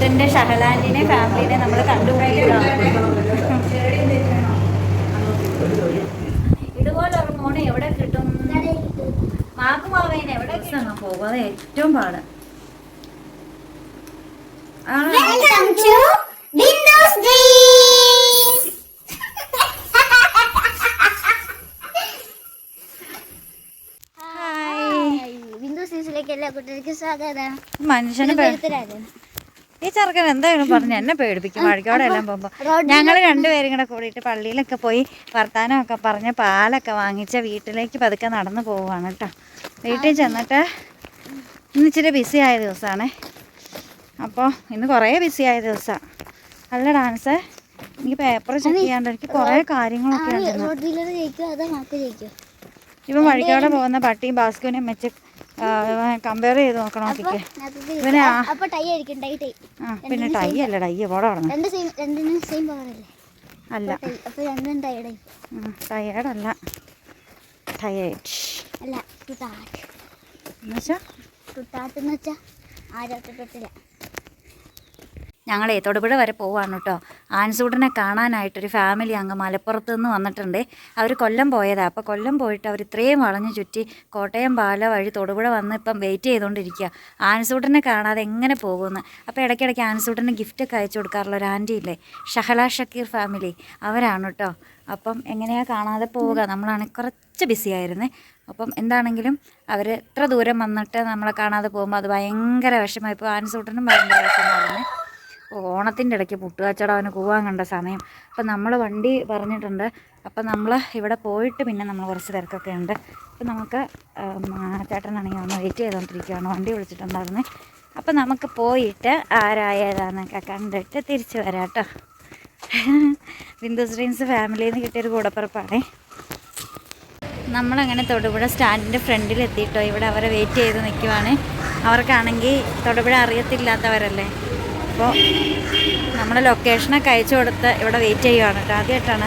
കുട്ടന്റെ ഷഹലാൻഡിനെ ഫാമിലിനെ നമ്മൾ കണ്ടുപിടിക്കുകയാണ് ഇതുപോലൊരു മോനെ എവിടെ കിട്ടും? മാക്കുമാവേനെ എവിടെ കിട്ടണം പോകും അത് ഏറ്റവും പാട്. മനുഷ്യന് ഈ ചെറുക്കൻ എന്തായാലും പറഞ്ഞു എന്നെ പേടിപ്പിക്കും. വഴിക്കോടെ എല്ലാം പോകുമ്പോൾ ഞങ്ങൾ രണ്ടുപേരും കൂടെ കൂടിയിട്ട് പള്ളിയിലൊക്കെ പോയി വർത്താനമൊക്കെ പറഞ്ഞ് പാലൊക്കെ വാങ്ങിച്ച വീട്ടിലേക്ക് പതുക്കെ നടന്നു പോവുകയാണ് കേട്ടോ. വീട്ടിൽ ചെന്നിട്ട് ഇന്ന് ഇച്ചിരി ബിസി ആയ ദിവസമാണ്. അപ്പോൾ ഇന്ന് കുറേ ബിസി ആയ ദിവസമാണ് നല്ല ഡാൻസ് എനിക്ക് പേപ്പർ ചെക്ക് ചെയ്യാണ്ട് എനിക്ക് കുറേ കാര്യങ്ങളൊക്കെ ഉണ്ട് ഇവൻ വഴിക്കോടെ പോകുന്ന പട്ടിയും ബാസ്കുവിനെയും വെച്ച് കമ്പയർ ചെയ്ത് നോക്കണം നോക്കിക്കേ ഇവനെ ആ- പിന്നെ ടൈ അല്ല ടൈ പോടെ പവർ അല്ല? ടയേർഡല്ല ടയേർഡ് അല്ല. ടുട്ടാട്ട് എന്നുവെച്ചാൽ ടുട്ടാട്ട് എന്ന് വെച്ചാ? ആരോട്ട് തൊട്ടില്ല ഞങ്ങളെ തൊടുപുഴ വരെ പോവാണ് കേട്ടോ. ആൻസൂടനെ കാണാനായിട്ടൊരു ഫാമിലി അങ്ങ് മലപ്പുറത്ത് നിന്ന് വന്നിട്ടുണ്ട്. അവർ കൊല്ലം പോയതാണ് അപ്പോൾ കൊല്ലം പോയിട്ട് അവർ ഇത്രയും വളഞ്ഞു ചുറ്റി കോട്ടയം പാല വഴി തൊടുപുഴ വന്ന് ഇപ്പം വെയിറ്റ് ചെയ്തുകൊണ്ടിരിക്കുക ആൻസൂടനെ കാണാതെ എങ്ങനെ പോകുമെന്ന് അപ്പോൾ ഇടയ്ക്കിടയ്ക്ക് ആൻസൂട്ടന് ഗിഫ്റ്റൊക്കെ അയച്ചു കൊടുക്കാറുള്ള ഒരു ആന്റി ഇല്ലേ? ഷഹല ഷക്കീർ ഫാമിലി അവരാണ് കേട്ടോ. അപ്പം എങ്ങനെയാണ് കാണാതെ പോവുക? നമ്മളാണെങ്കിൽ കുറച്ച് ബിസി ആയിരുന്നേ. അപ്പം എന്താണെങ്കിലും അവർ എത്ര ദൂരം വന്നിട്ട് നമ്മളെ കാണാതെ പോകുമ്പോൾ അത് ഭയങ്കര വിഷമമായി. ഇപ്പോൾ ആൻസൂട്ടനും ഭയങ്കര വിഷമമായിരുന്നേ. ഓണത്തിന്റെ ഇടയ്ക്ക് പുട്ടുകച്ചവടം അവന് പോകാൻ കണ്ട സമയം. അപ്പം നമ്മൾ വണ്ടി പറഞ്ഞിട്ടുണ്ട്. അപ്പം നമ്മൾ ഇവിടെ പോയിട്ട് പിന്നെ നമ്മൾ കുറച്ച് തിരക്കൊക്കെ ഉണ്ട്. അപ്പം നമുക്ക് ചേട്ടനാണെങ്കിൽ ഒന്ന് വെയിറ്റ് ചെയ്തുകൊണ്ടിരിക്കുകയാണ് വണ്ടി വിളിച്ചിട്ടുണ്ടായിരുന്നേ. അപ്പം നമുക്ക് പോയിട്ട് ആരായതാന്നൊക്കെ കണ്ടിട്ട് തിരിച്ചു വരാം കേട്ടോ. ബിന്ദു ശ്രീൻസ് ഫാമിലിയിൽ നിന്ന് കിട്ടിയൊരു കൂടപ്പിറപ്പാണേ. നമ്മളങ്ങനെ തൊടുപുഴ സ്റ്റാൻഡിന്റെ ഫ്രണ്ടിൽ എത്തിയിട്ടോ ഇവിടെ അവരെ വെയിറ്റ് ചെയ്ത് നിൽക്കുവാണ്. അവർക്കാണെങ്കിൽ തൊടുപുഴ അറിയത്തില്ലാത്തവരല്ലേ? അപ്പോൾ നമ്മൾ ലൊക്കേഷനൊക്കെ അയച്ചു കൊടുത്ത് ഇവിടെ വെയിറ്റ് ചെയ്യുവാണ്. കേട്ടോ ആദ്യമായിട്ടാണ്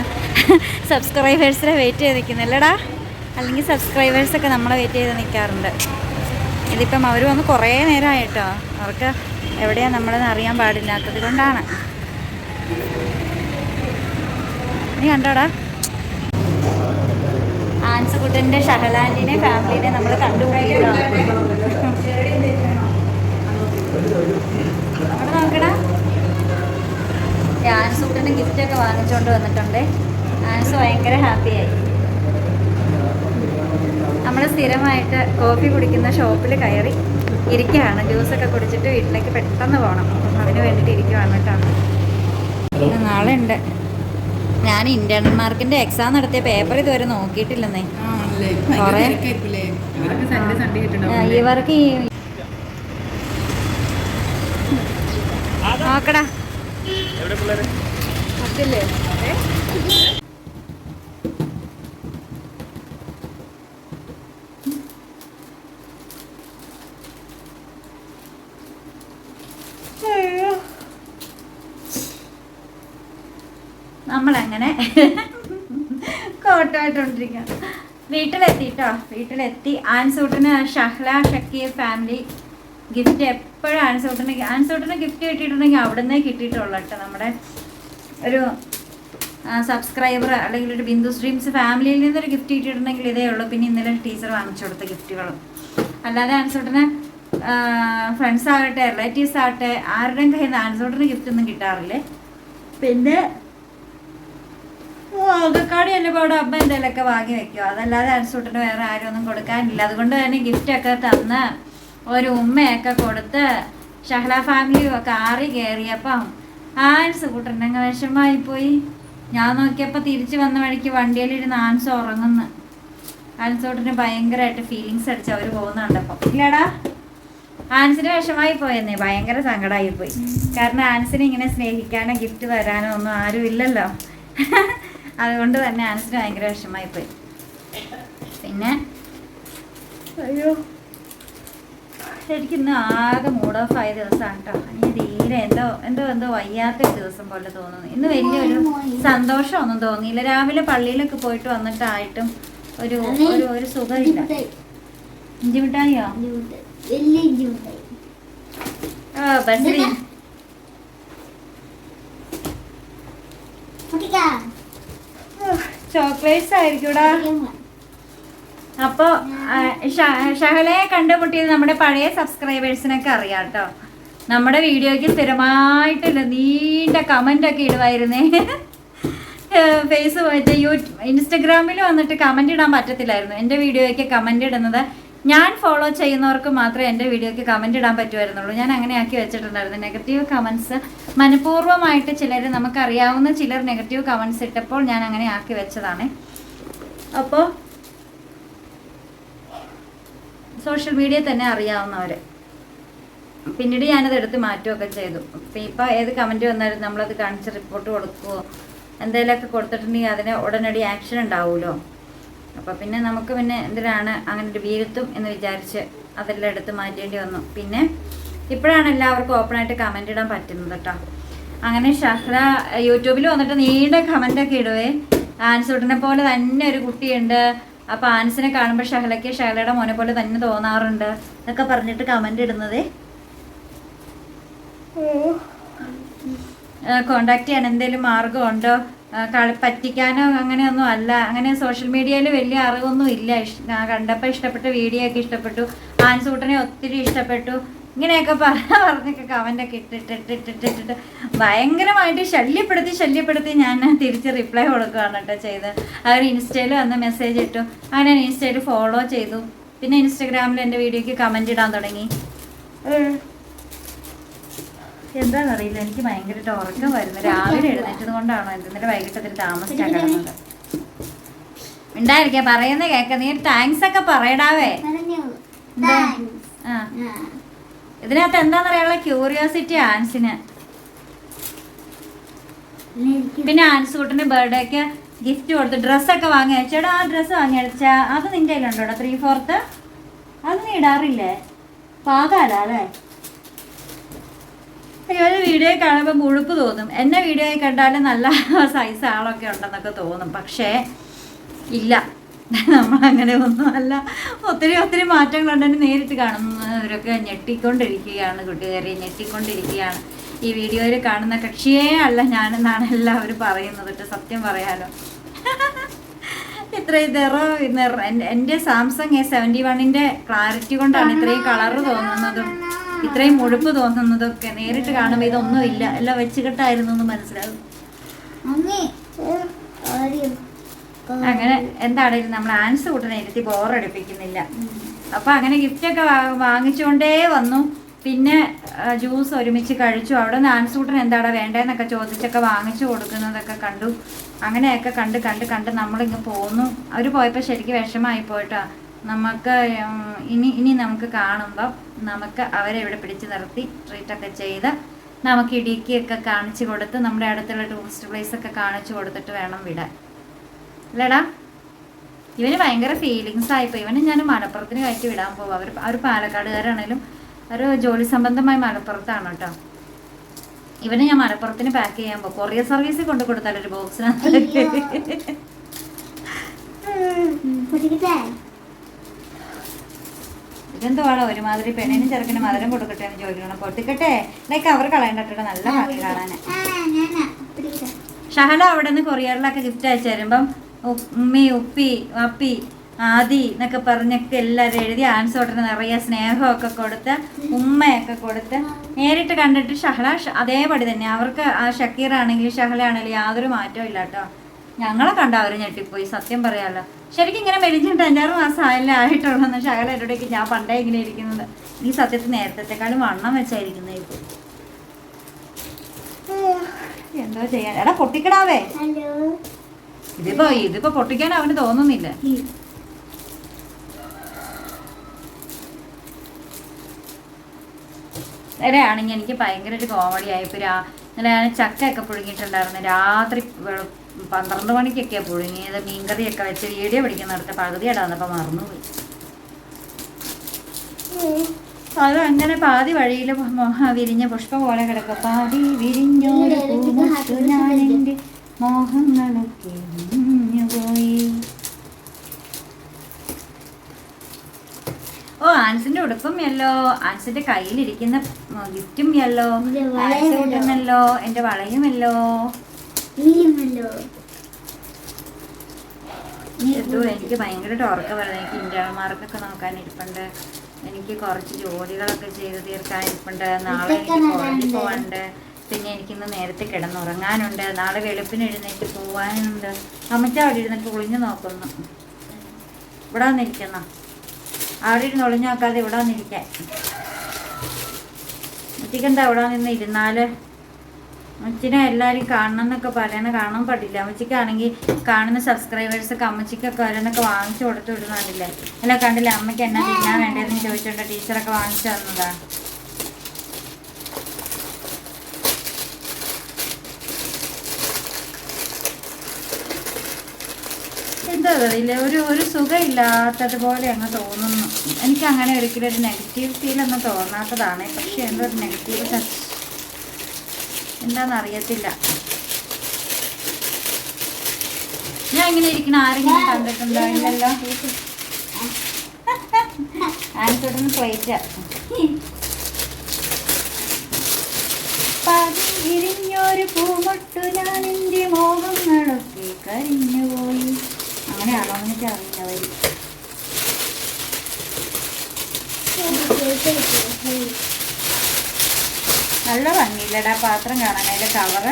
സബ്സ്ക്രൈബേഴ്സിനെ വെയിറ്റ് ചെയ്ത് നിൽക്കുന്നത്. അല്ലടാ അല്ലെങ്കിൽ സബ്സ്ക്രൈബേഴ്സൊക്കെ നമ്മളെ വെയിറ്റ് ചെയ്ത് നിൽക്കാറുണ്ട്. ഇതിപ്പം അവർ വന്ന് കുറേ നേരമായിട്ടോ അവർക്ക് എവിടെയാണ് നമ്മളെന്ന് അറിയാൻ പാടില്ലാത്തത് കൊണ്ടാണ്. നീ കണ്ടോടാ. ആൻസുകുട്ടന്റെ ഷഹലാൻഡിനെ ഫാമിലിനെ നമ്മൾ കണ്ടുപിടിക്കുകയാണ് നോക്കടാ. ഗിഫ്റ്റ് ഗിഫ്റ്റൊക്കെ വാങ്ങിച്ചുകൊണ്ട് വന്നിട്ടുണ്ട്. ആൻസ് ഭയങ്കര ഹാപ്പിയായി നമ്മൾ സ്ഥിരമായിട്ട് കോഫി കുടിക്കുന്ന ഷോപ്പിൽ കയറി ഇരിക്കുകയാണ്. ജ്യൂസൊക്കെ കുടിച്ചിട്ട് വീട്ടിലേക്ക് പെട്ടെന്ന് പോകണം അതിന് വേണ്ടിയിട്ട് ഇരിക്കുവാണ് കേട്ടോ. നാളെ ഉണ്ട് ഞാൻ ഇന്റേണൽ മാർക്കിന്റെ എക്സാം നടത്തിയ പേപ്പർ ഇതുവരെ നോക്കിയിട്ടില്ലെന്നേ. കുറേ ആ, ഇവർക്ക് ഈ നോക്കടാ. പത്തില്ലേ? നമ്മളങ്ങനെ കോട്ടായിട്ടോണ്ടിരിക്കുക വീട്ടിലെത്തിട്ടോ? വീട്ടിലെത്തി. ആൻസൂട്ടിന് ഷഹ്ല ഷക്കീർ ഫാമിലി ഗിഫ്റ്റ് എപ്പോഴും ആൻസൂട്ടിന് ആൻസൂട്ടിന് ഗിഫ്റ്റ് കിട്ടിയിട്ടുണ്ടെങ്കിൽ അവിടുന്ന് കിട്ടിയിട്ടുള്ളൂ കേട്ടോ. നമ്മുടെ ഒരു സബ്സ്ക്രൈബർ അല്ലെങ്കിൽ ഒരു ബിന്ദു സ്ട്രീംസ് ഫാമിലിയിൽ നിന്നൊരു ഗിഫ്റ്റ് കിട്ടിയിട്ടുണ്ടെങ്കിൽ ഇതേ ഉള്ളൂ. പിന്നെ ഇന്നലെ ടീച്ചർ വാങ്ങിച്ചു കൊടുത്ത ഗിഫ്റ്റുകളും അല്ലാതെ ആൻസൂട്ടിന് ഫ്രണ്ട്സ് ആകട്ടെ റിലേറ്റീവ്സ് ആകട്ടെ ആരുടെയും കയ്യിൽ നിന്ന് ആൻസൂട്ടിന് ഗിഫ്റ്റ് ഒന്നും കിട്ടാറില്ലേ? പിന്നെ ഓകക്കാട് അവിടെ അമ്മ എന്തെങ്കിലുമൊക്കെ വാങ്ങി വെക്കുമോ അതല്ലാതെ അൻസൂട്ടിന് വേറെ ആരും ഒന്നും കൊടുക്കാനില്ല. അതുകൊണ്ട് തന്നെ ഗിഫ്റ്റൊക്കെ തന്ന് ഒരു ഉമ്മയൊക്കെ കൊടുത്ത് ഷഹല ഫാമിലി ആറി കയറിയപ്പം ആൻസ് കൂട്ടന്റെ വിഷമായി പോയി. ഞാൻ നോക്കിയപ്പോൾ തിരിച്ചു വന്ന വഴിക്ക് വണ്ടിയിലിരുന്ന് ആൻസ് ഉറങ്ങുന്നു. ആൻസോട്ടിന് ഭയങ്കരമായിട്ട് ഫീലിങ്സ് അടിച്ച് അവർ പോകുന്നുണ്ടപ്പം ഇല്ലടാ. ആൻസിന് വിഷമായി പോയെന്നേ. ഭയങ്കര സങ്കടമായി പോയി. കാരണം ആൻസിനെ ഇങ്ങനെ സ്നേഹിക്കാനോ ഗിഫ്റ്റ് തരാനോ ഒന്നും ആരും ഇല്ലല്ലോ. അതുകൊണ്ട് തന്നെ ആൻസിന് ഭയങ്കര വിഷമായി പോയി. പിന്നെ? അയ്യോ. ശരിക്കും ഇന്ന് ആകെ മൂഡ് ഓഫ് ആയ ദിവസമാണ് കേട്ടോ ഇനി തീരെ എന്തോ എന്തോ എന്തോ വയ്യാത്ത ഒരു ദിവസം പോലെ തോന്നുന്നു. ഇന്ന് വലിയൊരു സന്തോഷമൊന്നും തോന്നിയില്ല. രാവിലെ പള്ളിയിലൊക്കെ പോയിട്ട് വന്നിട്ടായിട്ടും ഒരു ഒരു ഒരു സുഖമില്ല. ഇഞ്ചി മിഠായിയോ ചോക്ലേറ്റ്സ് ആയിരിക്കൂടാ. അപ്പോൾ ഷഹലയെ കണ്ടുമുട്ടിയത് നമ്മുടെ പഴയ സബ്സ്ക്രൈബേഴ്സിനൊക്കെ അറിയാം കേട്ടോ നമ്മുടെ വീഡിയോയ്ക്ക് സ്ഥിരമായിട്ടുള്ള നീണ്ട കമന്റ് ഒക്കെ ഇടുമായിരുന്നേ ഫേസ് മറ്റേ യൂ ഇൻസ്റ്റഗ്രാമിൽ വന്നിട്ട് കമന്റ് ഇടാൻ പറ്റത്തില്ലായിരുന്നു. എന്റെ വീഡിയോയ്ക്ക് കമന്റ് ഇടുന്നത് ഞാൻ ഫോളോ ചെയ്യുന്നവർക്ക് മാത്രമേ എന്റെ വീഡിയോയ്ക്ക് കമന്റ് ഇടാൻ പറ്റുമായിരുന്നുള്ളൂ ഞാൻ അങ്ങനെ ആക്കി വെച്ചിട്ടുണ്ടായിരുന്നു. നെഗറ്റീവ് കമൻസ് മനഃപൂർവമായിട്ട് ചിലർ നമുക്കറിയാവുന്ന ചിലർ നെഗറ്റീവ് കമൻസ് ഇട്ടപ്പോൾ ഞാൻ അങ്ങനെ ആക്കി വെച്ചതാണ്. അപ്പോൾ സോഷ്യൽ മീഡിയ തന്നെ അറിയാവുന്നവർ പിന്നീട് ഞാനത് എടുത്ത് മാറ്റുകയൊക്കെ ചെയ്തു. അപ്പം ഇപ്പം ഏത് കമന്റ് വന്നാലും നമ്മളത് കാണിച്ച് റിപ്പോർട്ട് കൊടുക്കുമോ എന്തെങ്കിലുമൊക്കെ കൊടുത്തിട്ടുണ്ടെങ്കിൽ അതിന് ഉടനടി ആക്ഷൻ ഉണ്ടാവുമല്ലോ അപ്പോൾ പിന്നെ നമുക്ക് പിന്നെ എന്തിനാണ് അങ്ങനെ ഒരു വീരത്വം എന്ന് വിചാരിച്ച് അതെല്ലാം എടുത്ത് മാറ്റേണ്ടി വന്നു. പിന്നെ ഇപ്പോഴാണ് എല്ലാവർക്കും ഓപ്പണായിട്ട് കമന്റ് ഇടാൻ പറ്റുന്നത് കേട്ടോ. അങ്ങനെ ഷഹ്ല യൂട്യൂബിൽ വന്നിട്ട് നീണ്ട കമന്റൊക്കെ ഇടുവേ. ആൻസൂട്ടിനെ പോലെ തന്നെ ഒരു കുട്ടിയുണ്ട്. അപ്പോൾ ആൻസിനെ കാണുമ്പോൾ ഷഹലയ്ക്ക് ഷഹലയുടെ മോനെ പോലെ തന്നെ തോന്നാറുണ്ട്. എന്നൊക്കെ പറഞ്ഞിട്ട് കമന്റ് ഇടുന്നതേ. കോണ്ടാക്ട് ചെയ്യാൻ എന്തെങ്കിലും മാർഗമുണ്ടോ പറ്റിക്കാനോ അങ്ങനെയൊന്നും അല്ല. അങ്ങനെ സോഷ്യൽ മീഡിയയിൽ വലിയ അറിവൊന്നും ഇല്ല. കണ്ടപ്പോൾ ഇഷ്ടപ്പെട്ട വീഡിയോ ഒക്കെ ഇഷ്ടപ്പെട്ടു. ആൻസൂട്ടനെ ഒത്തിരി ഇഷ്ടപ്പെട്ടു. ഇങ്ങനെയൊക്കെ പറഞ്ഞ പറഞ്ഞൊക്കെ കമന്റൊക്കെ ഇട്ടിട്ടിട്ടിട്ടിട്ടിട്ട് ഭയങ്കരമായിട്ട് ശല്യപ്പെടുത്തി ശല്യപ്പെടുത്തി ഞാൻ തിരിച്ച് റിപ്ലൈ കൊടുക്കുകയാണ് കേട്ടോ ചെയ്ത് അവർ ഇൻസ്റ്റയിൽ വന്ന് മെസ്സേജ് ഇട്ടു. അങ്ങനെ ഞാൻ ഇൻസ്റ്റയിൽ ഫോളോ ചെയ്തു. പിന്നെ ഇൻസ്റ്റഗ്രാമിൽ എന്റെ വീഡിയോയ്ക്ക് കമന്റ് ഇടാൻ തുടങ്ങി. എന്താണെന്നറിയില്ല എനിക്ക് ഭയങ്കരമായിട്ട് ഉറക്കം വരുന്നു. രാവിലെ എഴുന്നേറ്റത് കൊണ്ടാണോ എന്തെങ്കിലും വൈകിട്ടത്തിൽ വൈകിട്ട് അതിൽ കിടന്നത്. ഉണ്ടായിരിക്കാം പറയുന്നത് കേക്ക. നീ താങ്ക്സ് ഒക്കെ പറയടാവേ. താങ്ക്സ് ആ. ഇതിനകത്ത് എന്താണെന്നറിയാനുള്ള ക്യൂരിയോസിറ്റി ആൻസിന് പിന്നെ ആൻസ് കുട്ടന്റെ ബർത്ത്ഡേക്ക് ഗിഫ്റ്റ് കൊടുത്ത് ഡ്രസ്സൊക്കെ വാങ്ങി അയച്ചേടാ ആ ഡ്രസ്സ് വാങ്ങി അടിച്ചാ അത് നിന്റെ കയ്യിലുണ്ടോടാ ത്രീ ഫോർത്ത് അത് നീ ഇടാറില്ലേ? പാകാടാ അല്ലേ? അയ്യോ ഒരു വീഡിയോ കാണുമ്പോൾ മുഴുപ്പ് തോന്നും. എന്നെ വീഡിയോ കണ്ടാലും നല്ല സൈസ് ആളൊക്കെ ഉണ്ടെന്നൊക്കെ തോന്നും. പക്ഷേ ഇല്ല. നമ്മളങ്ങനെ ഒന്നുമല്ല ഒത്തിരി ഒത്തിരി ഒത്തിരി മാറ്റങ്ങളുണ്ടെന്ന് നേരിട്ട് കാണുന്നവരൊക്കെ ഞെട്ടിക്കൊണ്ടിരിക്കുകയാണ് കൂട്ടുകാരെ ഞെട്ടിക്കൊണ്ടിരിക്കുകയാണ്. ഈ വീഡിയോയിൽ കാണുന്ന കക്ഷിയേ അല്ല ഞാനെന്നാണ് എല്ലാവരും പറയുന്നത്. കേട്ടോ സത്യം പറയാലോ. ഇത്രയും നിറ നിറ എന്റെ സാംസങ് എ സെവന്റി വണ്ണിന്റെ ക്ലാരിറ്റി കൊണ്ടാണ് ഇത്രയും കളറ് തോന്നുന്നതും ഇത്രയും മുഴുപ്പ് തോന്നുന്നതും ഒക്കെ നേരിട്ട് കാണുമ്പോൾ ഇതൊന്നും ഇല്ല എല്ലാം വെച്ചുകെട്ടായിരുന്നു എന്ന് മനസ്സിലാകും അങ്ങനെ എന്താണേലും നമ്മൾ ആൻസ് കൂട്ടുന്ന ഇരുത്തി ബോറടിപ്പിക്കുന്നില്ല. അപ്പൊ അങ്ങനെ ഗിഫ്റ്റ് ഒക്കെ വാ- വാങ്ങിച്ചുകൊണ്ടേ വന്നു. പിന്നെ ജ്യൂസ് ഒരുമിച്ച് കഴിച്ചു. അവിടെ നിന്ന് ആൻസ് കൂട്ടൻ എന്താടാ വേണ്ടതെന്നൊക്കെ ചോദിച്ചൊക്കെ വാങ്ങിച്ചു കൊടുക്കുന്നതൊക്കെ കണ്ടു. അങ്ങനെയൊക്കെ കണ്ട് കണ്ട് കണ്ട് നമ്മളിങ്ങ് പോന്നു. അവർ പോയപ്പോൾ ശരിക്കും വിഷമായി പോയിട്ടാ. നമുക്ക് ഇനി ഇനി നമുക്ക് കാണുമ്പോൾ നമുക്ക് അവരെ ഇവിടെ പിടിച്ചു നിർത്തി ട്രീറ്റൊക്കെ ചെയ്ത് നമുക്ക് ഇടുക്കിയൊക്കെ കാണിച്ചു കൊടുത്ത് നമ്മുടെ അടുത്തുള്ള ടൂറിസ്റ്റ് പ്ലേസൊക്കെ കാണിച്ചു കൊടുത്തിട്ട് വേണം വിടാൻ. അല്ലേടാ ഇവന് ഭയങ്കര ഫീലിങ്സ് ആയിപ്പോ ഇവന് ഞാൻ മലപ്പുറത്തിന് കയറ്റി വിടാൻ പോകും അവർ അവർ പാലക്കാടുകാരാണേലും ഒരു ജോലി സംബന്ധമായി മലപ്പുറത്താണ് കേട്ടോ. ഇവന് ഞാൻ മലപ്പുറത്തിന് പാക്ക് ചെയ്യാൻ പോകും കൊറിയർ സർവീസിൽ കൊണ്ട് കൊടുത്താൽ ഒരു ബോക്സിനകത്ത് ഇതെന്തോ ഇതെന്തുവാടോ? ഒരുമാതിരി പെണ്ണിനും ചെറുക്കനും മധുരം കൊടുക്കട്ടെ എന്ന് ചോദിക്കണം പൊട്ടിക്കട്ടെ? ഇതൊക്കെ അവർ കളയണ്ടിട്ട് നല്ല ഭംഗി കാണാൻ ഷഹല അവിടെ നിന്ന് കൊറിയറിലൊക്കെ ഗിഫ്റ്റ് അയച്ചു തരുമ്പം ഉമ്മി ഉപ്പി അപ്പി ആദി എന്നൊക്കെ പറഞ്ഞൊക്കെ എല്ലാവരും എഴുതി ആൻസോട്ടിന് നിറയെ സ്നേഹമൊക്കെ കൊടുത്ത് ഉമ്മയൊക്കെ കൊടുത്ത് നേരിട്ട് കണ്ടിട്ട് ഷഹല അതേപടി തന്നെ. അവർക്ക് ആ ഷക്കീർ ആണെങ്കിലും യാതൊരു മാറ്റവും ഇല്ല കേട്ടോ. ഞങ്ങളെ കണ്ട അവർ ഞെട്ടിപ്പോയി? സത്യം പറയാലോ. ശരിക്കും ഇങ്ങനെ മെലിഞ്ഞിട്ട് അഞ്ചാറ് മാസം ആയല്ലേ ആയിട്ടുള്ളൂ ഷഹല എന്നോടേക്ക് ഞാൻ പണ്ടേ ഇങ്ങനെ ഇരിക്കുന്നത്. ഈ സത്യത്തിൽ നേരത്തെക്കാളും വണ്ണം വെച്ചായിരിക്കുന്നത് ഇപ്പോൾ എന്തോ ചെയ്യാൻ എടാ പൊട്ടിക്കടാവേ. ഇതിപ്പോ ഇതിപ്പോ പൊട്ടിക്കാൻ അവന് തോന്നുന്നില്ല. ഇടയാണെങ്കിൽ എനിക്ക് ഭയങ്കര ഒരു കോമഡി ആയി. ഇപ്പൊ ഇന്നലെ ഞാൻ ചക്കയൊക്കെ പുഴുങ്ങിയിട്ടുണ്ടായിരുന്നു. രാത്രി പന്ത്രണ്ട് മണിക്കൊക്കെ പുഴുങ്ങിയത്. മീൻകറിയൊക്കെ വെച്ച് വീഡിയോ പിടിക്കുന്നിടത്ത് പകുതി ഇടാന്നപ്പോ മറന്നുപോയി. അത് അങ്ങനെ പാതി വഴിയിൽ വിരിഞ്ഞ പുഷ്പ പോലെ കിടക്കും. പാതി വിരിഞ്ഞൊരു മോഹങ്ങളൊക്കെ പോയി ഓ ആൻസിന്റെ ഉടുപ്പും യെല്ലോ ആൻസിന്റെ കയ്യിലിരിക്കുന്ന ഗിഫ്റ്റും യെല്ലോ. കൂട്ടുന്നല്ലോ. എന്റെ വളയുമല്ലോ. എന്തോ എനിക്ക് ഭയങ്കരമായിട്ട് ഉറക്കം വരുന്നത് എനിക്ക് ഇന്റർമാർക്കൊക്കെ നോക്കാൻ ഇരിപ്പുണ്ട്. എനിക്ക് കുറച്ച് ജോലികളൊക്കെ ചെയ്ത് തീർക്കാൻ ഇരിപ്പുണ്ട്. നാളെ കോളേജിൽ പിന്നെ എനിക്കിന്ന് നേരത്തെ കിടന്നുറങ്ങാനുണ്ട്. നാളെ വെളുപ്പിന് എഴുന്നേറ്റ് പോവാനുണ്ട്. അമ്മച്ച അവിടെ ഇരുന്നിട്ട് ഒളിഞ്ഞു നോക്കുന്നു. ഇവിടെ വന്നിരിക്കുന്ന. അവിടെ ഇരുന്ന് ഒളിഞ്ഞു നോക്കാതെ ഇവിടെ വന്നിരിക്കാൻ അമ്മച്ചിക്കെന്താ ഇവിടെ നിന്ന് ഇരുന്നാൽ? അമ്മച്ചിനെ എല്ലാവരും കാണണം എന്നൊക്കെ പറയണ കാണാൻ പാടില്ല അമ്മച്ചിക്കാണെങ്കിൽ കാണുന്ന സബ്സ്ക്രൈബേഴ്സൊക്കെ അമ്മച്ചിക്കൊക്കെ ഓരോന്നൊക്കെ വാങ്ങിച്ചു കൊടുത്തു വിടുന്നതല്ലേ അല്ല കണ്ടില്ല? അമ്മയ്ക്ക് എന്നാ തിന്നാൻ വേണ്ടതെന്ന് ചോദിച്ചോണ്ട് ടീച്ചറൊക്കെ വാങ്ങിച്ചു തന്നതാ. എന്താ അറിയില്ല. ഒരു ഒരു സുഖമില്ലാത്തതുപോലെ അങ്ങ് തോന്നുന്നു. എനിക്ക് അങ്ങനെ ഒരിക്കലും ഒരു നെഗറ്റീവ് ഫീൽ ഒന്നും തോന്നാത്തതാണ്. പക്ഷെ എന്തോ ഒരു നെഗറ്റീവ് ടച്ച് എന്താണെന്നറിയത്തില്ല ഞാൻ ഇങ്ങനെ ഇരിക്കണ ആരെങ്കിലും കണ്ടിട്ടുണ്ടോ? ഇല്ലല്ലോ. ആൻസോട്ടിന് പ്ലേറ്റ് വിരിഞ്ഞൊരു പൂമൊട്ടു ഞാൻ എന്റെ മോഹങ്ങളൊക്കെ കരിഞ്ഞുപോയി. അങ്ങനെയാണോ എനിക്ക് അറിയില്ല വരി നല്ല ഭംഗിയില്ലടാ പാത്രം കാണാൻ അതിന്റെ കവറ്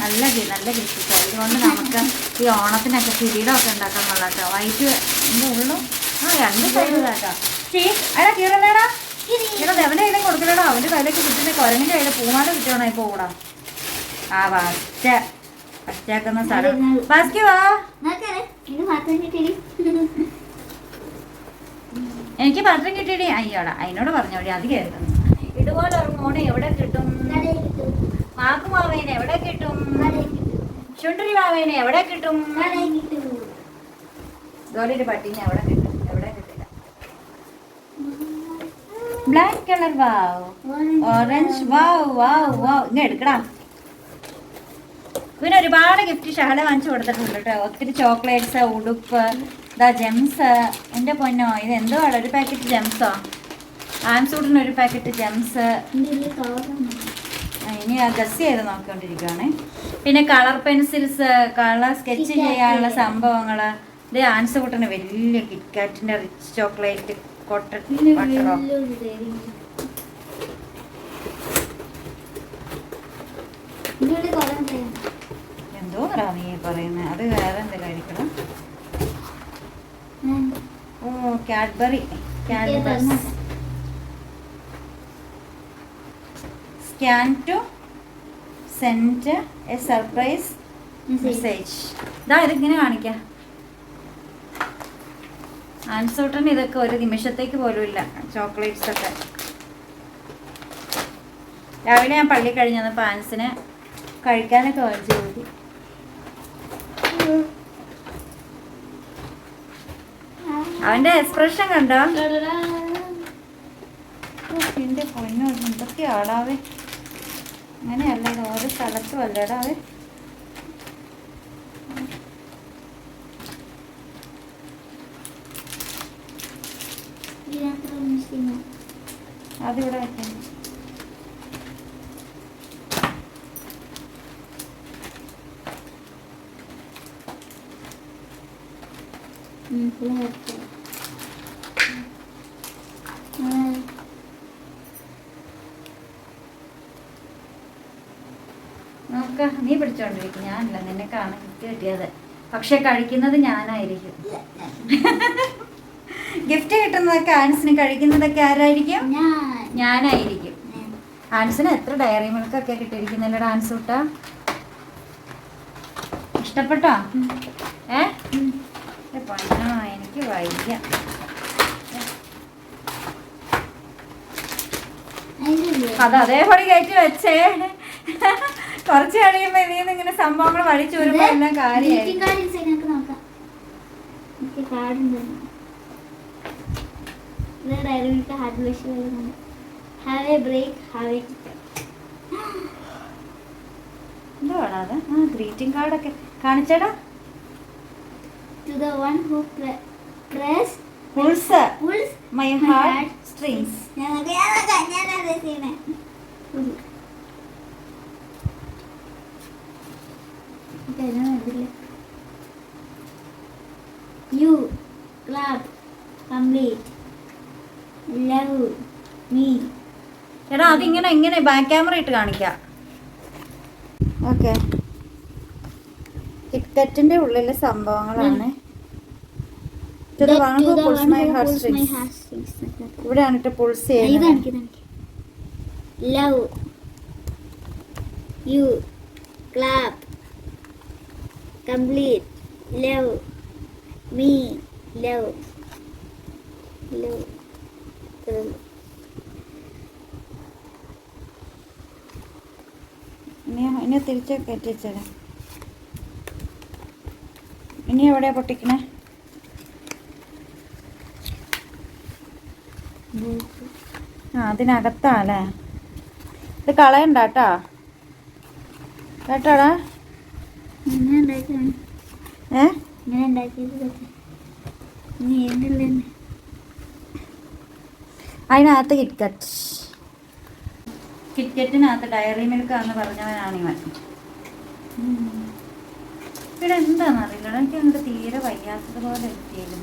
നല്ല നല്ല കിട്ടിട്ടോ അതുകൊണ്ട് നമുക്ക് ഈ ഓണത്തിനൊക്കെ കിരീടമൊക്കെ ഉണ്ടാക്കാൻ കൊള്ളാട്ടോ. വൈറ്റ് എന്റെ ഉള്ളും? ആ രണ്ട് സൈഡ് ഇതാട്ടോ ചീ കീറല്ലേടാ? എവന്റെ കയ്യിലും കൊടുക്കലടാ അവന്റെ കയ്യിലേക്ക് കിട്ടുന്ന കുരങ്ങിന്റെ കയ്യിൽ പൂമാല കിട്ടണോ ഇപ്പൊ കൂടാ? ആ പച്ച പച്ചയാക്കുന്ന സ്ഥലം ബാസ്കി വാ. എനിക്ക് പാത്രം കിട്ടിയടി അയ്യോടാ അതിനോട് പറഞ്ഞോടി അത് കേൾക്കുന്നു. ഇതുപോലെ ഒരു മോണെ എവിടെ കിട്ടും? മാക്കു മാവേനെ എവിടെ കിട്ടും? ചുണ്ടരി മാവേനെ എവിടെ കിട്ടും? കടയിൽ കിട്ടും. ഇതുപോലെ ഒരു പട്ടീനെ എവിടെ കിട്ടും. എവിടെ കിട്ടില്ല. Black colour wow orange wow wow wow ഇങ്ങനെ എടുക്കടാ. പിന്നെ ഒരുപാട് ഗിഫ്റ്റ് ഷഹല വാങ്ങിച്ചു കൊടുത്തിട്ടുണ്ട് കേട്ടോ. ഒത്തിരി ചോക്ലേറ്റ്സ് ഉടുപ്പ് ഇതാ ജെംസ് എന്റെ പൊന്നോ ഇത് എന്തോ ആണ്? ഒരു പാക്കറ്റ് ജെംസോ ആൻസൂട്ടിന് ഒരു പാക്കറ്റ് ജെംസ് ഇനി ആ ഗസ് ചെയ്ത് നോക്കിക്കൊണ്ടിരിക്കുകയാണ് പിന്നെ കളർ പെൻസിൽസ് കളർ സ്കെച്ച്. ചെയ്യാനുള്ള സംഭവങ്ങൾ ഇത് ആൻസ് കൂട്ടിന് വലിയ കിറ്റ്കാറ്റിന്റെ റിച്ച് ചോക്ലേറ്റ് കൊട്ട ബട്ടറോ ഇതിലൂടെ കുറെ എന്തോ നീ പറയുന്നത് അത് വേറെ എന്തെങ്കിലും ആയിരിക്കണം ഓ Cadbury Cadbury scan to send a surprise message ഇതാ ഇതിങ്ങനെ കാണിക്കാം. ആൻസൂട്ടൻ ഇതൊക്കെ ഒരു നിമിഷത്തേക്ക് പോലും ഇല്ല. ചോക്ലേറ്റ്സ് ഒക്കെ. രാവിലെ ഞാൻ പള്ളി കഴിഞ്ഞ് വന്നപ്പോൾ ആൻസിന് കഴിക്കാനൊക്കെ വാങ്ങിച്ചു കൊടുത്തു അവന്റെ എക്സ്പ്രഷൻ കണ്ടോ? എന്റെ പൊന്നോ എന്തൊക്കെ ആളാവേ. അങ്ങനെയല്ല ഇത് ഓരോ സ്ഥലത്തും അല്ലടാവേ അതിവിടെ വെക്കാം. ഫുൾ നോക്ക നീ പിടിച്ചോണ്ടിരിക്കും. ഞാനല്ല നിനക്കാണ് ഗിഫ്റ്റ് കിട്ടിയത്. പക്ഷെ കഴിക്കുന്നത് ഞാനായിരിക്കും. ഗിഫ്റ്റ് കിട്ടുന്നതൊക്കെ ആൻസിന് കഴിക്കുന്നതൊക്കെ ആരായിരിക്കും? ഞാനായിരിക്കും. ആൻസിന് എത്ര ഡയറി മിൽക്കൊക്കെ കിട്ടിയിരിക്കുന്നില്ല ഡാൻസ് കൂട്ടാ ഇഷ്ടപ്പെട്ടോ? ഏ? എനിക്ക് വയ്യ. അത് അതേപടി കയറ്റി വെച്ചേ. കുറച്ച് കഴിയുമ്പോ ഇതിൽ നിന്ന് ഇങ്ങനെ സംഭവങ്ങൾ വഴിച്ചു വരുമ്പോ എല്ലാം കാര്യമായി കാർഡ് ഞാൻ നോക്കാം. എനിക്ക് കാർഡ് ഉണ്ട് ഇത് ഡയറി മിൽക്ക് ഹാർഡ് വിഷ് വരുന്നുണ്ട് have a break have a എന്തുവാടാ അത് ആ ഗ്രീറ്റിംഗ് കാർഡൊക്കെ കാണിച്ചേടാ. To the one who press pulse pulse my ഞാൻ ഞാൻ heart you clap complete love me എടാ അതിങ്ങനെ എങ്ങനെ? ബാക്ക് ക്യാമറ ഇട്ട് കാണിക്കാം. ഓക്കെ ഹിക്കറ്റിന്റെ ഉള്ളിലെ സംഭവങ്ങളാണ്. ഇവിടെയാണ് ഇട്ട് പുൾസ് ചെയ്യുന്നത്. Love you clap complete love me love love ഇനി തിരിച്ച് കയറ്റിച്ചേരാം ഇനി എവിടെയാ പൊട്ടിക്കണേ? ആ അതിനകത്താ അല്ലേ? ഇത് കളയണ്ട കേട്ടോ. കേട്ടോടാ? ഏ? അതിനകത്ത് കിറ്റ്കറ്റ് കിറ്റ്കറ്റിനകത്ത് ഡയറി മിൽക്ക് ആണെന്ന് പറഞ്ഞവനാണ് ഇവൻ. ഇവിടെ എന്താണെന്ന് അറിയില്ല. എനിക്ക് അങ്ങോട്ട് തീരെ വയ്യാത്തതുപോലെ എത്തിയാലും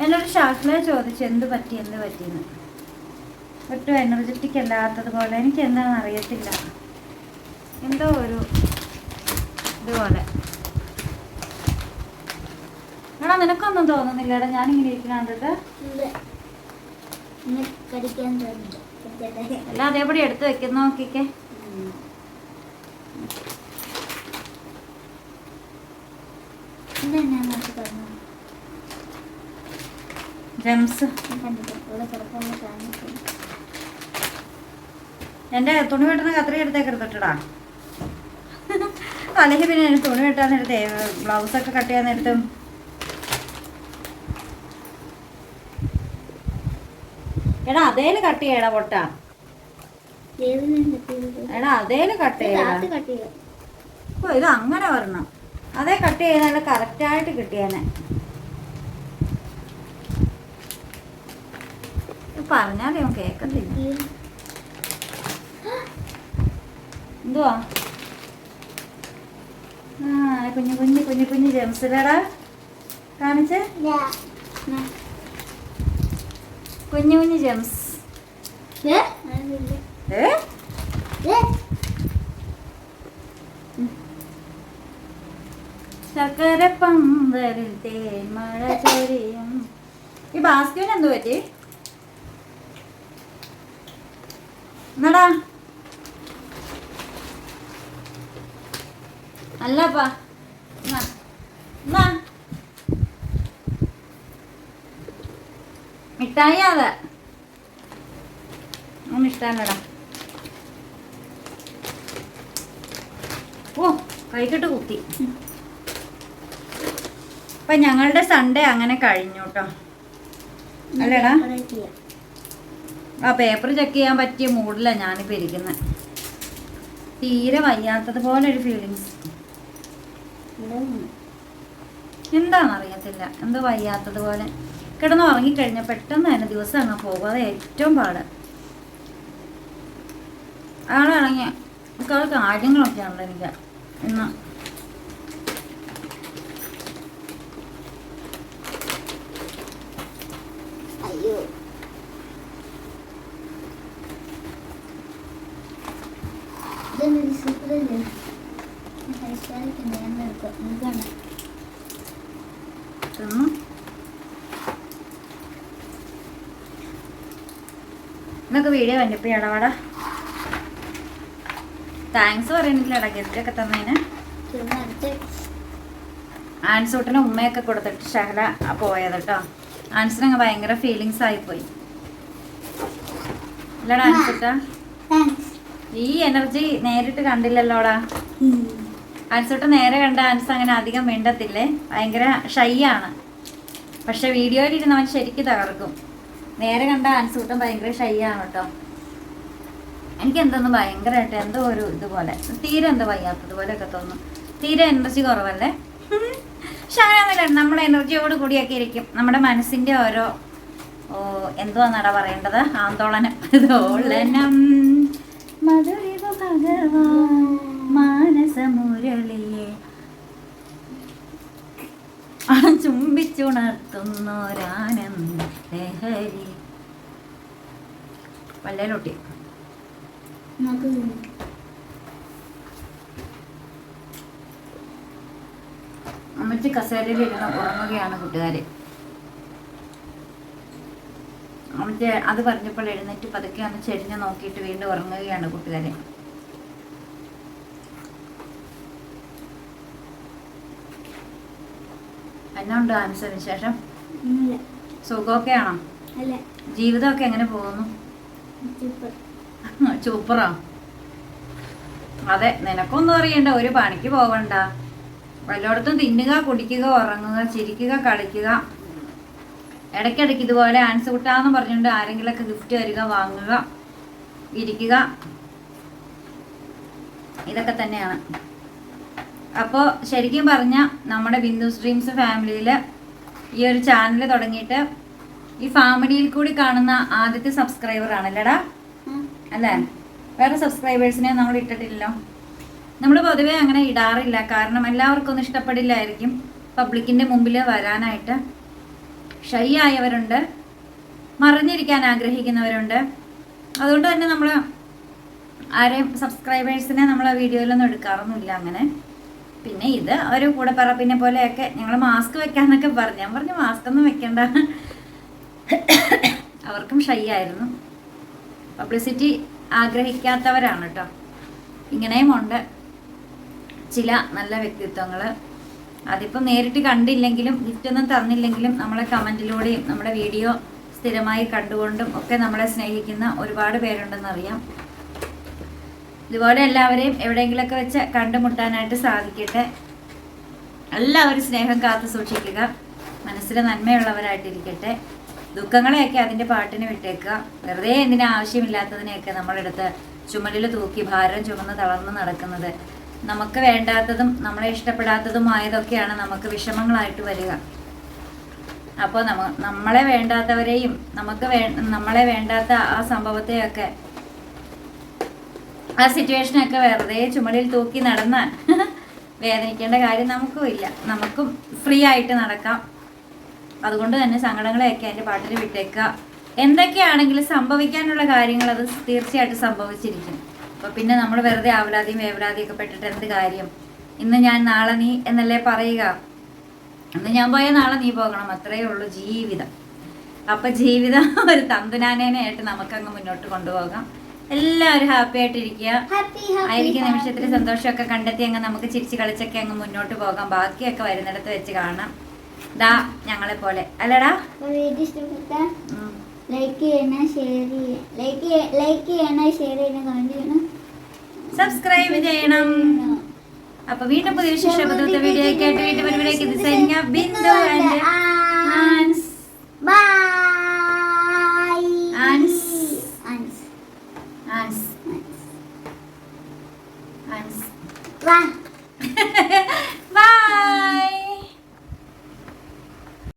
എന്നോട് ഷാക്ല ചോദിച്ചു എന്ത് പറ്റി? എന്ത് പറ്റിയെന്ന്? ഒട്ടും എനർജറ്റിക് അല്ലാത്തതുപോലെ. എനിക്ക് എന്താണെന്ന് അറിയത്തില്ല. എന്തോ ഒരു ഇതുപോലെ. എടാ നിനക്കൊന്നും തോന്നുന്നില്ലടാ ഞാനിങ്ങനെ ഇരിക്കുന്ന കണ്ടിട്ട് എല്ലാം അതേപടി എടുത്ത് വെക്കുന്ന നോക്കിക്കേ. എന്റെ ജെംസ്. തുണി വെട്ടുന്ന കത്രി എടുത്തേക്ക് എടുത്തിട്ടാ അല്ലെങ്കിൽ പിന്നെ എനിക്ക് തുണി വെട്ടാൻ നേരത്തെ ബ്ലൗസൊക്കെ കട്ട് ചെയ്യാൻ നേരത്തും എടാ അതേൽ കട്ട് ചെയ്യടാ പൊട്ട. എടാ അതേൽ കട്ട് ചെയ്യടാ. ഓ ഇത് അങ്ങനെ വരണം. അതേ കട്ട് ചെയ്താൽ കറക്റ്റായിട്ട് കിട്ടിയാനെ. ഇത് പറഞ്ഞാലേ അവൻ കേൾക്കത്തില്ല എന്തുവാ? ആ കുഞ്ഞു കുഞ്ഞു കുഞ്ഞു കുഞ്ഞു ജംസിലടാ. കാണിച്ചേ? കുഞ്ഞു കുഞ്ഞു ജെംസ്. ശർക്കര പന്തലിൽ തേൻമഴ ചൊരിയും. ഈ ബാസ്കറ്റിന് എന്തു പറ്റി? എന്നടാ. അല്ലപ്പാ. മിഠായി അതെ ഒന്നും ഇഷ്ടമല്ലടാ ഓ കൈക്കിട്ട് കുത്തി. അപ്പൊ ഞങ്ങളുടെ സൺഡേ അങ്ങനെ കഴിഞ്ഞു കേട്ടോ അല്ലേടാ? ആ പേപ്പർ ചെക്ക് ചെയ്യാൻ പറ്റിയ മൂഡിലാണ് ഞാനിപ്പോൾ ഇരിക്കുന്നത് തീരെ വയ്യാത്തതുപോലെ ഒരു ഫീലിങ്സ് എന്താണെന്ന് അറിയത്തില്ല എന്തോ വയ്യാത്തതുപോലെ. കിടന്ന് ഉറങ്ങിക്കഴിഞ്ഞാൽ പെട്ടെന്ന് തന്നെ ദിവസം അങ്ങ് പോകും. അത് ഏറ്റവും പാട്. ആളാണെങ്കിൽ എനിക്കത് കാര്യങ്ങളൊക്കെ ഉണ്ട് എനിക്ക് ഇന്ന്. നമുക്ക് വീഡിയോ കണ്ടിപ്പോ ഇടപാട താങ്ക്സ് പറയുന്നില്ലടാ ഗിഫ്റ്റൊക്കെ തന്നതിന്. പിന്നെ അടുത്ത ആൻസൂട്ടിന് ഉമ്മയൊക്കെ കൊടുത്തിട്ട് ഷഹല പോയത് കേട്ടോ ആൻസിനങ്ങ് ഭയങ്കര ഫീലിങ്സ് ആയിപ്പോയി. ഇല്ലടാ ആൻസൂട്ടാ. ഈ എനർജി നേരിട്ട് കണ്ടില്ലല്ലോടാ. ആൻസൂട്ട് നേരെ കണ്ട ആൻസ് അങ്ങനെ അധികം മിണ്ടത്തില്ലേ? ഭയങ്കര ഷൈ ആണ് പക്ഷെ വീഡിയോയിൽ ഇരുന്ന് അവൻ ശരിക്ക് തകർക്കും. നേരെ കണ്ട ആൻസൂട്ടം ഭയങ്കര ഷൈ ആണ് കേട്ടോ. എനിക്ക് എന്തെന്ന് ഭയങ്കരമായിട്ട് എന്തോ ഒരു ഇതുപോലെ. തീരെ എന്തോ വയ്യാത്തതുപോലെയൊക്കെ തോന്നും. തീരെ എനർജി കുറവല്ലേ? ഷാനൊന്നുമില്ല നമ്മുടെ എനർജിയോട് കൂടിയൊക്കെ ഇരിക്കും. നമ്മുടെ മനസ്സിന്റെ ഓരോ ഓ എന്തുവാന്നാടാ പറയേണ്ടത്? ആന്തോളനം. ദോളനം. മധുരിവ ഭഗവാൻ മാനസമുരളിയെ ചുംബിച്ചുണർത്തുന്നൊരാനന്ദ ലഹരി. പല്ലേലൊട്ടി അമ്മച്ചി കസേരയിലിരുന്ന് ഉറങ്ങുകയാണ് കൂട്ടുകാര്. അമ്മച്ചി അത് പറഞ്ഞപ്പോൾ എഴുന്നേറ്റ് പതുക്കെ ഒന്ന് ചെരിഞ്ഞ് നോക്കിയിട്ട് വീണ്ടും ഉറങ്ങുകയാണ് കൂട്ടുകാരെ. എന്നുണ്ട് ആൻസറിന് ശേഷം? ഒന്നുമില്ല സുഖമൊക്കെ ആണോ ജീവിതമൊക്കെ എങ്ങനെ പോകുന്നു? സൂപ്പറാ. അതെ നിനക്കൊന്നും അറിയണ്ട ഒരു പണിക്ക് പോകണ്ട. വല്ലയിടത്തും തിന്നുക കുടിക്കുക ഉറങ്ങുക ചിരിക്കുക കളിക്കുക. ഇടയ്ക്കിടയ്ക്ക് ഇതുപോലെ ആൻസ് കുട്ടാന്ന് പറഞ്ഞുകൊണ്ട് ആരെങ്കിലൊക്കെ ഗിഫ്റ്റ് തരിക വാങ്ങുക ഇരിക്കുക. ഇതൊക്കെ തന്നെയാണ്. അപ്പോൾ ശരിക്കും പറഞ്ഞാൽ നമ്മുടെ ബിന്ദു സ്ട്രീംസ് ഫാമിലിയിൽ ഈ ഒരു ചാനൽ തുടങ്ങിയിട്ട് ഈ ഫാമിലിയിൽ കൂടി കാണുന്ന ആദ്യത്തെ സബ്സ്ക്രൈബർ ആണല്ലേടാ അല്ലേ? വേറെ സബ്സ്ക്രൈബേഴ്സിനെ നമ്മൾ ഇട്ടിട്ടില്ലല്ലോ. നമ്മൾ പൊതുവേ അങ്ങനെ ഇടാറില്ല. കാരണം എല്ലാവർക്കും ഒന്നും ഇഷ്ടപ്പെടില്ലായിരിക്കും പബ്ലിക്കിന്റെ മുമ്പിൽ വരാനായിട്ട്. ഷൈ ആയവരുണ്ട്. മറിഞ്ഞിരിക്കാൻ ആഗ്രഹിക്കുന്നവരുണ്ട്. അതുകൊണ്ട് തന്നെ നമ്മൾ ആരെയും സബ്സ്ക്രൈബേഴ്സിനെ നമ്മൾ വീഡിയോയിലൊന്നും എടുക്കാറൊന്നുമില്ല അങ്ങനെ. പിന്നെ ഇത് ഒരു കൂടെ പറ പിന്നെ പോലെയൊക്കെ ഞങ്ങൾ മാസ്ക് വെക്കാന്നൊക്കെ പറഞ്ഞു. ഞാൻ പറഞ്ഞു മാസ്ക് ഒന്നും വെക്കണ്ട. അവർക്കും ഷൈ ആയിരുന്നു. പബ്ലിസിറ്റി ആഗ്രഹിക്കാത്തവരാണ് കേട്ടോ ഇങ്ങനെയും ഉണ്ട്. ചില നല്ല വ്യക്തിത്വങ്ങൾ അതിപ്പോൾ നേരിട്ട് കണ്ടില്ലെങ്കിലും ഗിഫ്റ്റ് ഒന്നും തന്നില്ലെങ്കിലും നമ്മളെ കമന്റിലൂടെയും നമ്മുടെ വീഡിയോ സ്ഥിരമായി കണ്ടുകൊണ്ടും ഒക്കെ നമ്മളെ സ്നേഹിക്കുന്ന ഒരുപാട് പേരുണ്ടെന്നറിയാം. ഇതുപോലെ എല്ലാവരെയും എവിടെയെങ്കിലുമൊക്കെ വെച്ച് കണ്ടുമുട്ടാനായിട്ട് സാധിക്കട്ടെ. എല്ലാവരും സ്നേഹം കാത്തു സൂക്ഷിക്കുക. മനസ്സിൽ നന്മയുള്ളവരായിട്ടിരിക്കട്ടെ. ദുഃഖങ്ങളെയൊക്കെ അതിന്റെ പാട്ടിന് വിട്ടേക്കുക. വെറുതെ എന്തിനാ ആവശ്യമില്ലാത്തതിനെയൊക്കെ നമ്മളെടുത്ത് ചുമലിൽ തൂക്കി ഭാരം ചുമന്ന് തളർന്ന് നടക്കുന്നത്. നമുക്ക് വേണ്ടാത്തതും നമ്മളെ ഇഷ്ടപ്പെടാത്തതുമായതൊക്കെയാണ് നമുക്ക് വിഷമങ്ങളായിട്ട് വരിക. അപ്പോൾ നമ്മ നമ്മളെ വേണ്ടാത്തവരെയും നമുക്ക് വേ നമ്മളെ വേണ്ടാത്ത ആ സംഭവത്തെയൊക്കെ ആ സിറ്റുവേഷനൊക്കെ വെറുതെ ചുമലിൽ തൂക്കി നടന്നാൽ വേദനിക്കേണ്ട കാര്യം നമുക്കും ഇല്ല. നമുക്കും ഫ്രീ ആയിട്ട് നടക്കാം. അതുകൊണ്ട് തന്നെ സങ്കടങ്ങളെയൊക്കെ എന്റെ പാട്ടിൽ വിട്ടേക്കുക. എന്തൊക്കെയാണെങ്കിലും സംഭവിക്കാനുള്ള കാര്യങ്ങൾ അത് തീർച്ചയായിട്ടും സംഭവിച്ചിരിക്കും. അപ്പോൾ പിന്നെ നമ്മൾ വെറുതെ ആവലാതിയും വേവലാതിയും ഒക്കെ പെട്ടിട്ട് എന്ത് കാര്യം? ഇന്ന് ഞാൻ നാളെ നീ എന്നല്ലേ പറയുക? ഇന്ന് ഞാൻ പോയാൽ നാളെ നീ പോകണം. അത്രയേ ഉള്ളൂ ജീവിതം. അപ്പൊ ജീവിതം ഒരു തന്തുനാനേനായിട്ട് നമുക്കങ്ങ് മുന്നോട്ട് കൊണ്ടുപോകാം. എല്ലാവരും ഹാപ്പി ആയിട്ടിരിക്കുക. ആയിരിക്കും നിമിഷത്തിൽ സന്തോഷമൊക്കെ കണ്ടെത്തി അങ്ങ് നമുക്ക് ചിരിച്ച് കളിച്ചൊക്കെ അങ്ങ് മുന്നോട്ട് പോകാം. ബാക്കിയൊക്കെ വരുന്നിടത്ത് വെച്ച് കാണാം. ദാ ഞങ്ങളെ പോലെ. അല്ലടാ. ലൈക്ക് ചെയ്യണം ഷെയർ ലൈക്ക് ലൈക്ക് ചെയ്യണം ഷെയർ ചെയ്യണം കമന്റ് ചെയ്യണം. സബ്സ്ക്രൈബ് ചെയ്യണം. അപ്പൊ വീണ്ടും പുതിയ വിശേഷ വീഡിയോ ആയിട്ട് വീണ്ടും signing Bindu and bye Vâng. Bye.